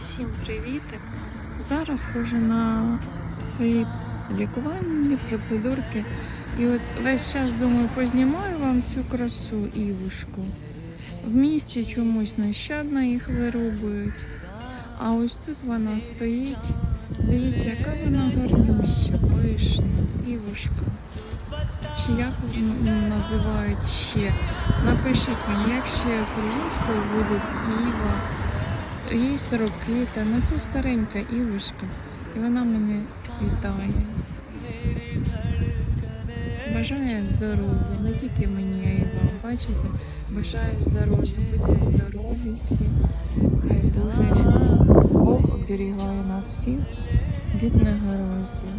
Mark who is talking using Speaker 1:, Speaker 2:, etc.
Speaker 1: Всім привіт! Зараз хожу на свої лікувальні процедурки. І от весь час думаю, познімаю вам цю красу івушку. В місті чомусь нещадно їх вирубують. А ось тут вона стоїть. Дивіться, яка вона гарнюща, пишна, івушка. Чи як називають ще? Напишіть мені, як ще українською буде Іва. Їй 40 та ну це старенька івушка. І вона мене вітає. Бажаю здоров'я, не тільки мені, а й вам. Бачите? Бажаю здоров'я, будьте здорові всі. Хай Боже Бог оберігає нас всіх від негараздів.